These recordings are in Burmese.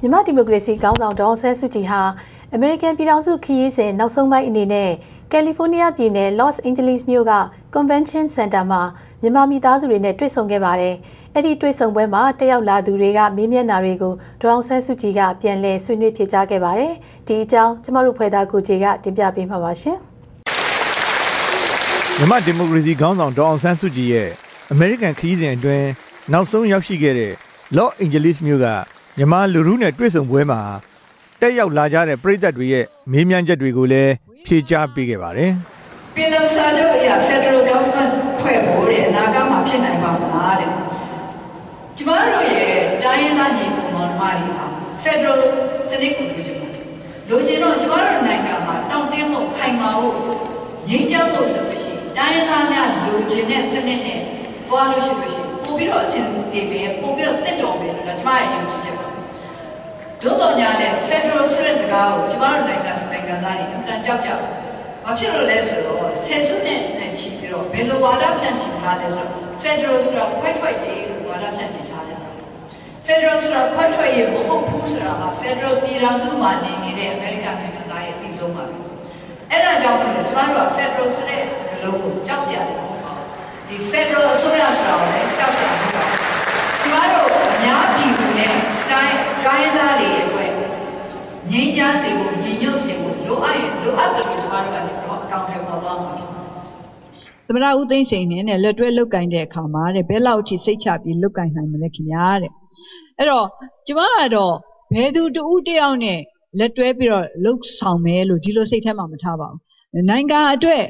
မြန်မာဒီမိုကရေစီခေါင်းဆောင်ဒေါ်ဆဲစုကြည်ဟာအမေရိကန်ပြည်ထောင်စုခရီးစဉ်နောက်ဆုံးပိုင်းအနေနဲ့ကယ်လီဖိုးနီးယားပြည်နယ် Los Angeles မြို့က Convention Center မှာမြန်မာမိသားစုတွေနဲ့တွေ့ဆုံခဲ့ပါတယ်။အဲ့ဒီတွေ့ဆုံပွဲမှာတက်ရောက်လာသူတွေကမေးမြန်းတာတွေကိုဒေါအောင်ဆန်းစုကြည်ကပြန်လည်ဆွေးနွေးဖြေကြားခဲ့ပါတယ်။ဒီအကြောင်းကျမတို့ဖွဲ့သားကိုကြီးကတင်ပြပေးမှာပါရှင်။မြန်မာဒီမိုကရေစီခေါင်းဆောင်ဒေါအောင်ဆန်းစုကြည်ရဲ့အမေရိကန်ခရီးစဉ်အတွင်းနောက်ဆုံးရောက်ရှိခဲ့တဲ့ Los Angeles မြို့က မြန်မာလူထုနဲ့တွေ့ဆုံပွဲမှာတက်ရောက်လာကြတဲ့ပြည်သက်တွေရဲ့မေးမြန်းချက်တွေကိုလည်းဖြေကြားပေးခဲ့ပါတယ်။ပြည်တော်စာချုပ်အရ Federal Government ဖွဲ့ဖို့တဲ့အနာဂတ်မှာဖြစ်နိုင်ပါမလားတဲ့။ကျမတို့ရဲ့တိုင်းရင်းသားညီကောင်မောင်နှမတွေဟာ Federal စနစ်ကိုလိုချင်ပါတယ်။လိုချင်တော့ကျမတို့နိုင်ငံမှာတောင့်တင်းမှုခိုင်မာဖို့ငြိမ်းချမ်းဖို့ဆိုလို့ရှိရင်တိုင်းရင်းသားများလိုချင်တဲ့စနစ်နဲ့သွားလို့ရှိလို့ရှိရင်ပို့ပြီးတော့အဆင်ပြေမယ်ပို့ပြီးတော့တက်တော်မယ်လို့ကျမရဲ့ယုံကြည် ချက်ပါသို့တော်ညာနဲ့ Federal ဆိုတဲ့စကားကိုကျမတို့နိုင်ငံနိုင်ငံသားတွေအမှန်ကြောက်ကြပါဘာဖြစ်လို့လဲဆိုတော့ဆယ်စုနှစ်နဲ့ချီပြီးတော့ဘယ်လိုဝါဒဖြန့်ချီထားလဲဆိုတော့ Federal ဆိုတော့ခွဲထွက်ရေးလို့ဝါဒဖြန့်ချီထားတယ် Federal ဆိုတော့ခွဲထွက်ရေးမဟုတ်ဘူးဆိုတာက Federal ပြည်ထောင်စုမှာနေနေတဲ့အမေရိကန်နိုင်ငံသားရဲ့အသိဆုံးပါပဲအဲ့ဒါကြောင့်မလို့ကျမတို့က Federal ဆိုတဲ့စကားလုံးကိုကြောက်ကြတယ်ဒီ Federal အစိုးရဆိုတာကိုလည်းကြောက်ကြတယ်ကျမတို့အများပြည်သူနဲ့တိုင်းတိုင်းသားတွေအတွက် ငြိမ်းချမ်းစေဖို့ညီညွတ်စေဖို့လိုအပ်ရင်လိုအပ်တယ်လို့ကျမတို့ကနေတော့အကောင့်ထဲပေါ်သွားမှာဖြစ်သမရဦးသိန်းစိန်နဲ့လက်တွဲလုတ်ကင်တဲ့အခါမှာတဲ့ဘယ်လောက်ထိစိတ်ချပြီးလုတ်ကင်နိုင်မလဲခင်ဗျာတဲ့အဲ့တော့ကျမကတော့ဘယ်သူတဦးတယောက်နဲ့လက်တွဲပြီးတော့လုတ်ဆောင်မယ်လို့ဒီလိုစိတ်ထဲမှာမထားပါဘူးနိုင်ငံအတွက်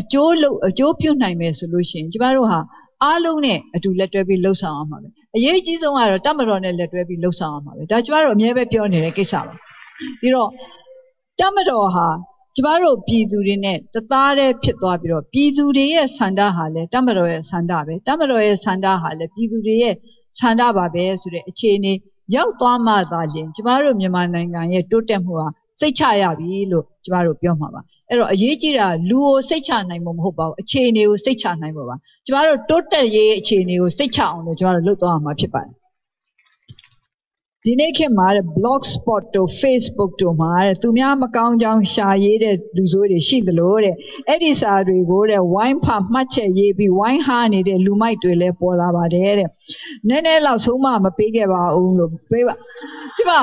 အကျိုးလို့အကျိုးပြုနိုင်မယ်ဆိုလို့ရှိရင်ကျမတို့ဟာအားလုံးနဲ့အတူလက်တွဲပြီးလှုပ်ဆောင်အောင်ပါပဲအရေးကြီးဆုံးကတော့တမတော်နဲ့လက်တွဲပြီးလှုပ်ဆောင်အောင်ပါပဲဒါကျမတို့အမြဲပဲပြောနေတဲ့ကိစ္စပါ ပြီးတော့တမတော်ဟာကျမတို့ပြည်သူတွေနဲ့တသားတည်းဖြစ်သွားပြီးတော့ပြည်သူတွေရဲ့ဆန္ဒဟာလည်းတမတော်ရဲ့ဆန္ဒပဲတမတော်ရဲ့ဆန္ဒဟာလည်းပြည်သူတွေရဲ့ဆန္ဒပါပဲဆိုတဲ့အခြေအနေရောက်သွားမှသာလျှင်ကျမတို့မြန်မာနိုင်ငံရဲ့တိုးတက်မှုဟာစိတ်ချရပြီလို့ကျမတို့ပြောမှာပါအဲ့တော့အရေးကြီးတာလူကိုစိတ်ချနိုင်မှာမဟုတ်ပါဘူးအခြေအနေကိုစိတ်ချနိုင်မှာပါကျမတို့တိုးတက်ရေးအခြေအနေကိုစိတ်ချအောင်လို့ကျမတို့လုပ်သွားမှာဖြစ်ပါတယ် ဒီနေ့ခေတ်မှာ blogspot တို့ facebook တို့မှာသူများမကောင်းကြောင်းရှာရေးတဲ့လူဆိုးတွေရှိသလိုတဲ့အဲ့ဒီစာတွေကိုတဲ့ဝိုင်းဖမှတ်ချက်ရေးပြီးဝိုင်းဟားနေတဲ့လူမိုက်တွေလည်းပေါ်လာပါတယ်တဲ့နည်းနည်းလောက်ဆုံးမမပေးခဲ့ပါဘူးလို့ပေးပါဒီမှာ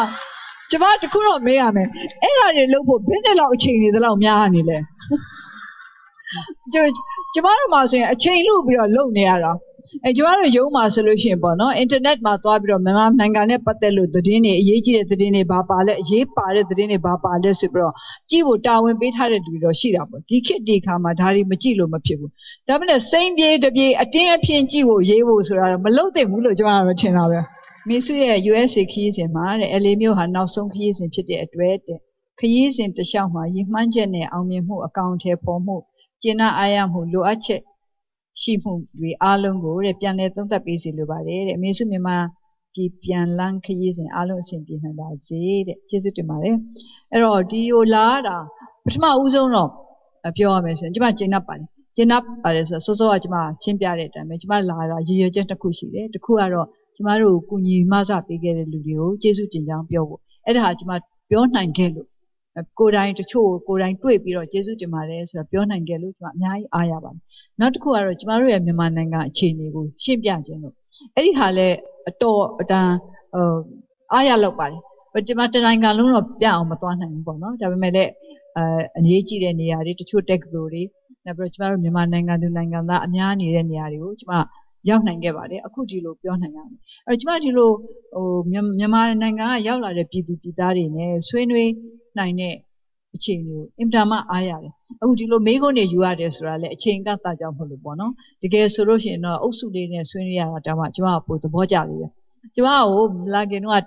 ကျမတခုတော့မေးရမယ်အဲ့ဒါတွေလုပ်ဖို့ဘယ်နဲ့လောက်အချိန်နေသလောက်များနေလဲကျကျမတို့မှာဆိုရင်အချိန်လူပြီးတော့လုပ်နေရတာ အဲကျမတို့ရုံးမှာဆိုလို့ရှိရင်ပေါ့နော်အင်တာနက်မှာသွားပြီးတော့မြန်မာနိုင်ငံနဲ့ပတ်သက်လို့သတင်းတွေအရေးကြီးတဲ့သတင်းတွေဘာပါလဲအရေးပါတဲ့သတင်းတွေဘာပါလဲဆိုပြီးတော့ကြည့်ဖို့တာဝန်ပေးထားတဲ့လူတွေတော့ရှိတာပေါ့ဒီခေတ်ဒီခါမှာဒါတွေမကြည့်လို့မဖြစ်ဘူးဒါပေမဲ့စိမ့်ပြေးတပြေးအတင်းအဖျင်းကြည့်ဖို့ရေးဖို့ဆိုတာတော့မလုပ်သင့်ဘူးလို့ကျမကတော့ထင်တာပဲမေစုရဲ့ USA ခရီးစဉ်မှာတဲ့ LA မြို့ဟာနောက်ဆုံးခရီးစဉ်ဖြစ်တဲ့အတွက်တဲ့ခရီးစဉ်တစ်လျှောက်မှာရည်မှန်းချက်နဲ့အောင်မြင်မှုအကောင့်ထဲပေါ်မှုကျင့်နာအားရမှုလိုအပ်ချက် ရှိမှုတွေအားလုံးကိုတဲ့ပြန်လည်သုံးသပ်ပေးစီလိုပါတယ်တဲ့မေစုမြန်မာဒီပြန်လန်းခရီးစဉ်အားလုံးအဆင်ပြေနိုင်ပါစေတဲ့ကျေးဇူးတင်ပါတယ်အဲ့တော့ဒီဟိုလာတာပထမဦးဆုံးတော့ပြောရမယ်ဆိုရင်ကျွန်မကျင့်납ပါတယ်ကျင့်납ပါတယ်ဆိုတော့စောစောကကျွန်မရှင်းပြတဲ့အတိုင်းပဲကျွန်မလာတာရည်ရွယ်ချက်တစ်ခုရှိတယ်တစ်ခုကတော့ကျမတို့ကုညီမဆပေးခဲ့တဲ့လူတွေကိုကျေးဇူးတင်ကြောင်းပြောဖို့အဲ့ဒါဟာကျမပြောနိုင်ခဲ့လို့ ကိုယ်တိုင်တချို့ကိုယ်တိုင်တွေ့ပြီးတော့ကျေးဇူးတင်ပါတယ်ဆိုတော့ပြောနိုင်ခဲ့လို့ကျမအများကြီးအားရပါတယ်နောက်တစ်ခုကတော့ကျမတို့ရဲ့မြန်မာနိုင်ငံအခြေအနေကိုရှင်းပြခြင်းလို့အဲ့ဒီဟာလည်းအတော်အတန်ဟိုအားရလောက်ပါတယ်ကျမတနိုင်ငံလုံးတော့ပြအောင်မသွားနိုင်ဘူးပေါ့နော်ဒါပေမဲ့လည်းအဲအရေးကြီးတဲ့နေရာတွေတချို့တက္ကသိုလ်တွေနောက်ပြီးတော့ကျမတို့မြန်မာနိုင်ငံသူနိုင်ငံသားအများနေတဲ့နေရာတွေကိုကျမရောက်နိုင်ခဲ့ပါတယ်အခုဒီလိုပြောနိုင်ရမယ်အဲကျမဒီလိုဟိုမြန်မာနိုင်ငံကရောက်လာတဲ့ပြည်သူပြည်သားတွေနဲ့ဆွေးနွေး နိုင်တဲ့အခြေအနေကိုအင်တာမအားရတယ်အခုဒီလိုမေးခွန်းတွေယူရတယ်ဆိုတာလည်းအချိန်ကသာကြောင့်မဟုတ်လို့ပေါ့နော်တကယ်ဆိုလို့ရှိရင်တော့အုပ်စုလေးနဲ့ဆွေးနွေးရတာတောင်မှကျမကပိုသဘောကျလေးပဲကျမကိုလာခင်တော့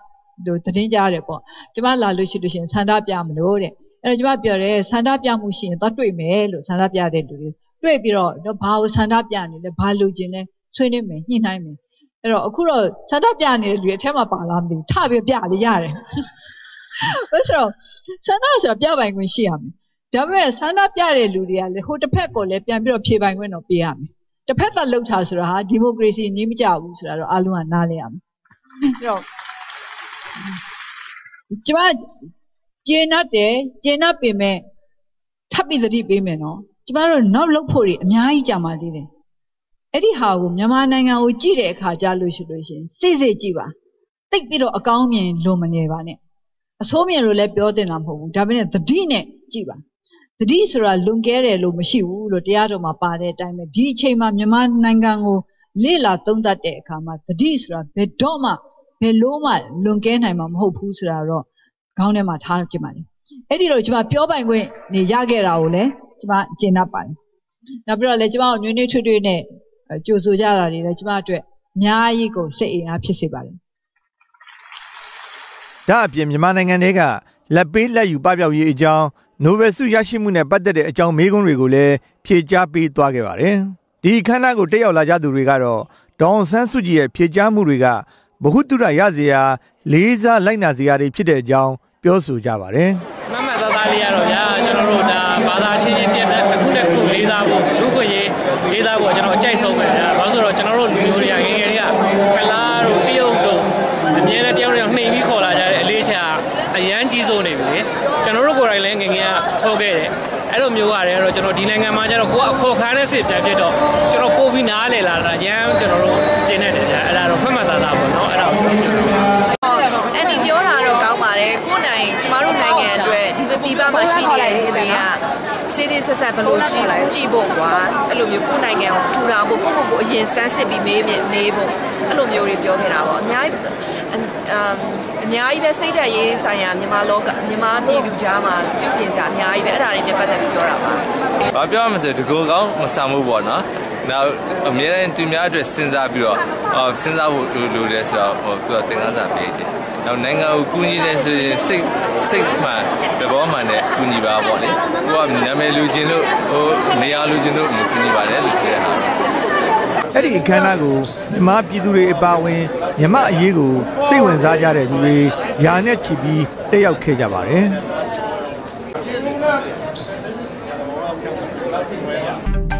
ဟိုသတင်းကြားရတယ်ပေါ့ကျမလာလို့ရှိလို့ရှိရင်ဆန္ဒပြမလို့တဲ့အဲ့တော့ကျမပြောတယ်ဆန္ဒပြမှုရှိရင်သွားတွေ့မယ်လို့ဆန္ဒပြတဲ့လူတွေတွေ့ပြီးတော့ဘာကိုဆန္ဒပြနေလဲဘာလိုချင်လဲဆွေးနွေးမယ်ညှိနှိုင်းမယ်အဲ့တော့အခုတော့ဆန္ဒပြနေတဲ့လူတွေအထက်မှာပါလားမသိဘူးထပြီးပြလေရတယ် ဘယ်ဆိုတော့ဆန္ဒဆိုတာပြပိုင်ခွင့်ရှိရမယ်ဒါပေမဲ့ဆန္ဒပြတဲ့လူတွေကလည်းဟိုတစ်ဖက်ကိုလည်းပြန်ပြီးတော့ဖြေပိုင်ခွင့်တော့ပေးရမယ်တစ်ဖက်ကလှုပ်ထားဆိုတာဟာဒီမိုကရေစီနည်းမကြဘူးဆိုတာတော့အားလုံးကနားလည်ရမယ်အဲ့တော့ကျမကျေနပ်တယ်ကျေနပ်ပေမဲ့ထပ်ပြီးသတိပေးမယ်နော်ကျမတို့နောက်လုပ်ဖို့တွေအများကြီးကြာပါသေးတယ်အဲ့ဒီဟာကိုမြန်မာနိုင်ငံကိုကြည့်တဲ့အခါကြားလို့ရှိလို့ရှိရင်စိတ်စိတ်ကြည့်ပါတိတ်ပြီးတော့အကောင်းမြင်လို့မနေပါနဲ့ အဆိုးမြင်လို့လည်းပြောတင်တာမဟုတ်ဘူးဒါပေမဲ့သတိနဲ့ကြည့်ပါသတိဆိုတာလွန်ကဲတယ်လို့မရှိဘူးလို့တရားတော်မှာပါတဲ့အတိုင်းပဲဒီအချိန်မှာမြန်မာနိုင်ငံကိုလေ့လာသုံးသပ်တဲ့အခါမှာသတိဆိုတာဘယ်တော့မှဘယ်လို့မှလွန်ကဲနိုင်မှာမဟုတ်ဘူးဆိုတာတော့ခေါင်းထဲမှာထားကြပါလေအဲ့ဒီတော့ကျွန်မပြောပိုင်ခွင့်နေရခဲ့တာကိုလည်းကျွန်မကျင့်တတ်ပါတယ်နောက်ပြီးတော့လည်းကျွန်မကိုညွှန်းနှွေးထွေးထွေးနဲ့ကြိုဆိုကြတာတွေလည်းကျွန်မအတွက်အများကြီးကိုစိတ်အင်အားဖြစ်စေပါတယ် ဒါအပြင်မြန်မာနိုင်ငံတွေကလက်ပေးလက်ယူပပျောက်ရေးအကြောင်းနိုဘယ်ဆုရရှိမှုနဲ့ပတ်သက်တဲ့အကြောင်းမေးခွန်းတွေကိုလည်းဖြေကြားပေးသွားခဲ့ပါတယ်။ဒီအခမ်းအနားကိုတက်ရောက်လာကြသူတွေကတော့ဒေါအောင်ဆန်းစုကြည်ရဲ့ဖြေကြားမှုတွေကဘ ഹു တုရရစရာ လေးစားလိုက်နာစရာတွေဖြစ်တဲ့အကြောင်းပြောဆိုကြပါတယ်။ ပို့ပြီးနားလေလာတာရမ်းကျွန်တော်တို့ကျင်းနေတယ်ဗျာအဲ့ဒါတော့ဖတ်မှတ်သားသားပေါ့နော်အဲ့ဒါကိုအဲ့ဒီပြောတာတော့ကောင်းပါတယ်ကိုယ်နိုင်ကျမတို့နိုင်ငံအတွက်ဒီပြည်ပမှာရှိနေတဲ့လူတွေကစေးသေးဆက်ဆက်ဘယ်လိုကြည့်ကြည့်ဖို့ကွာအဲ့လိုမျိုးကိုယ်နိုင်ငံကိုထူထောင်ဖို့ကိုယ့်ကိုယ်ကိုအရင်စမ်းစစ်ပြီးမေးမေးဖို့အဲ့လိုမျိုးတွေပြောခဲ့တာပေါ့အများကြီးအမ်အများကြီးပဲစိတ်ဓာတ်ရေးဆိုင်ရာမြန်မာလောကမြန်မာပြည်သူကြားမှာပြုပြင်စရာအများကြီးပဲအဲ့ဒါတွေနဲ့ပတ်သက်ပြီးပြောတာပါ။ဘာပြောရမလဲဆိုတကူကောင်းမဆန်ဘူးပေါ့နော်။ နောက်အများနဲ့သူများအတွက်စဉ်းစားပြီးတော့အော်စဉ်းစားဖို့လိုလိုတယ်ဆိုတော့ဟိုသူကသင်ခန်းစာပေးတယ်။နောက်နိုင်ငံကိုကူညီတယ်ဆိုရင်စိတ်စိတ်မှန်သဘောမှန်နဲ့ကူညီပါပေါ့လေ။ကိုကနာမည်လူချင်းတို့ဟိုနေရာလူချင်းတို့မကူညီပါတယ်လို့ပြောတာ။အဲ့ဒီအခမ်းအနားကိုမြန်မာပြည်သူတွေအပါအဝင်မြမအရေးကိုစိတ်ဝင်စားကြတဲ့သူတွေယာနဲ့ချီပြီးတက်ရောက်ခဲ့ကြပါတယ်။